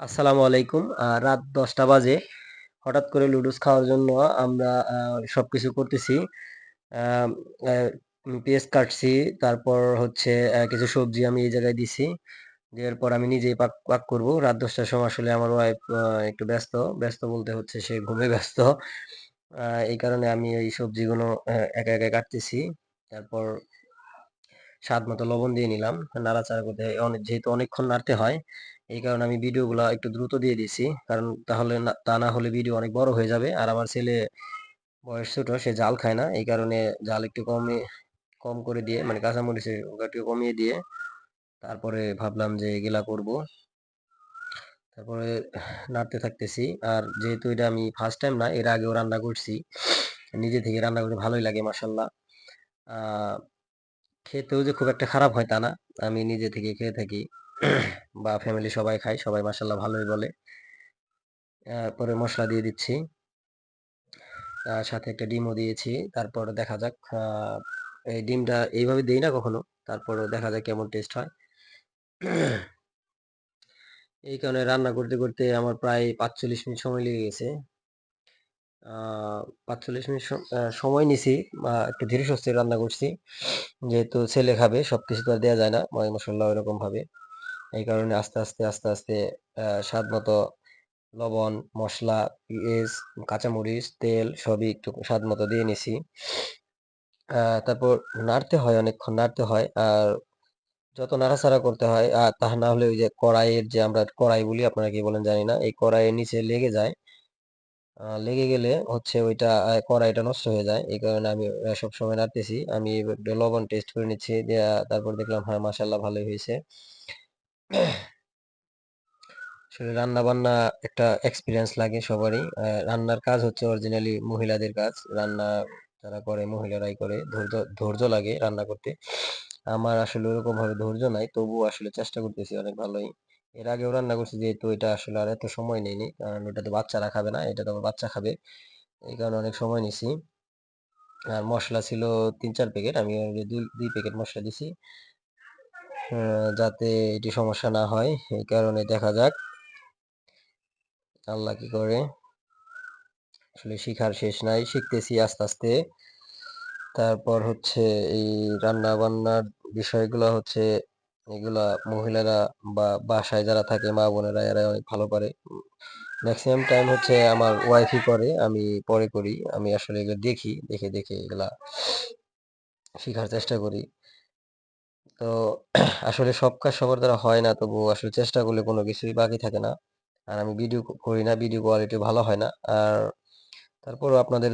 আসসালামু আলাইকুম। রাত দশটা বাজে। হঠাৎ করে লুডুস খাওয়ার জন্য আমরা আহ, সবকিছু করতেছি। পেঁয়াজ কাটছি তারপর হচ্ছে কিছু সবজি আমি এই জায়গায় দিছি। দেওয়ার পর আমি নিজেই পাক পাক করব। রাত দশটার সময় আসলে আমার ওয়াইফ একটু ব্যস্ত। ব্যস্ত বলতে হচ্ছে সে ঘুমে ব্যস্ত। এই কারণে আমি এই সবজিগুলো একা একা কাটতেছি। তারপর স্বাদ মতো লবণ দিয়ে নিলাম, নাড়াচাড়া করতে অনেক যেহেতু অনেকক্ষণ নাড়তে হয়, এই কারণে আমি ভিডিওগুলো একটু দ্রুত দিয়ে দিছি কারণ তাহলে তা না হলে ভিডিও অনেক বড় হয়ে যাবে, আর আমার ছেলে বয়স ছোট, সে জাল খায় না, এই কারণে জাল একটু কমে, কম করে দিয়ে মানে কাঁচামরিচের একটু কমিয়ে দিয়ে, তারপরে ভাবলাম যে এগুলা করব। তারপরে নাড়তে থাকতেছি, আর যেহেতু এটা আমি ফার্স্ট টাইম না, এর আগেও রান্না করছি, নিজে থেকে রান্না করতে ভালোই লাগে মাসাল্লাহ আহ খেতেও যে খুব একটা খারাপ হয় তা না। আমি নিজে থেকে খেয়ে থাকি। বা ফ্যামিলি সবাই খায়, সবাই মাসাল্লাহ ভালোই বলে। পরে মশলা দিয়ে দিচ্ছি। তার সাথে একটা ডিমও দিয়েছি। তারপর দেখা যাক এই ডিমটা এইভাবে দিই না কখনো। তারপর দেখা যাক কেমন টেস্ট হয়। এই কারণে রান্না করতে করতে আমার প্রায় পাঁচচল্লিশ মিনিট সময় লেগে গেছে। পাঁচচল্লিশ মিনিট সময় নিছি একটু ধীরে সুস্থে রান্না করছি। যেহেতু ছেলে খাবে সব কিছু তো আর দেওয়া যায় না ময় মশলা ওইরকম ভাবে। এই কারণে আস্তে আস্তে আস্তে আস্তে স্বাদ মতো লবণ, মশলা, পেঁয়াজ, কাঁচামরিচ, তেল, সবই একটু স্বাদ মতো দিয়ে নিছি। তারপর নাড়তে হয়, অনেকক্ষণ নাড়তে হয়, আর যত নাড়াচাড়া করতে হয়, আর তা না হলে ওই যে কড়াইয়ের যে আমরা কড়াই বলি, আপনারা কি বলেন জানি না, এই কড়াইয়ের নিচে লেগে যায় লেগে গেলে হচ্ছে ওইটা কড়াইটা নষ্ট হয়ে যায়। এই কারণে আমি সব সময় নাড়তেছি। আমি লবণ টেস্ট করে নিচ্ছি তারপর দেখলাম হ্যাঁ মাশাল্লাহ ভালোই হয়েছে। আসলে রান্না বান্না একটা এক্সপিরিয়েন্স লাগে সবারই। রান্নার কাজ হচ্ছে অরিজিনালি মহিলাদের কাজ। রান্না যারা করে, মহিলারাই করে। ধৈর্য ধৈর্য লাগে রান্না করতে। আমার আসলে ওরকম ভাবে ধৈর্য নাই, তবুও আসলে চেষ্টা করতেছি অনেক ভালোই। এর আগেও রান্না করছি যেহেতু এটা আসলে আর এত সময় নেইনি কারণ ওটা তো বাচ্চারা খাবে না, এটা তো আমার বাচ্চা খাবে, এই কারণে অনেক সময় নিছি। আর মশলা ছিল তিন চার প্যাকেট আমি দুই দুই প্যাকেট মশলা দিছি যাতে এটি সমস্যা না হয়, এই কারণে দেখা যাক আল্লাহ কি করে। আসলে শিখার শেষ নাই, শিখতেছি আস্তে আস্তে। তারপর হচ্ছে এই রান্না বান্নার বিষয়গুলো হচ্ছে এগুলা মহিলারা বা বাসায় যারা থাকে, মা বোনেরা এরা অনেক ভালো পারে। ম্যাক্সিমাম টাইম হচ্ছে আমার ওয়াইফই করে, আমি পরে করি। আমি আসলে এগুলো দেখি, দেখে দেখে এগুলা শেখার চেষ্টা করি। তো আসলে সব কাজ সবার দ্বারা হয় না তবু আসলে চেষ্টা করলে কোনো কিছুই বাকি থাকে না। আর আমি ভিডিও করি না ভিডিও কোয়ালিটি ভালো হয় না। আর তারপরও আপনাদের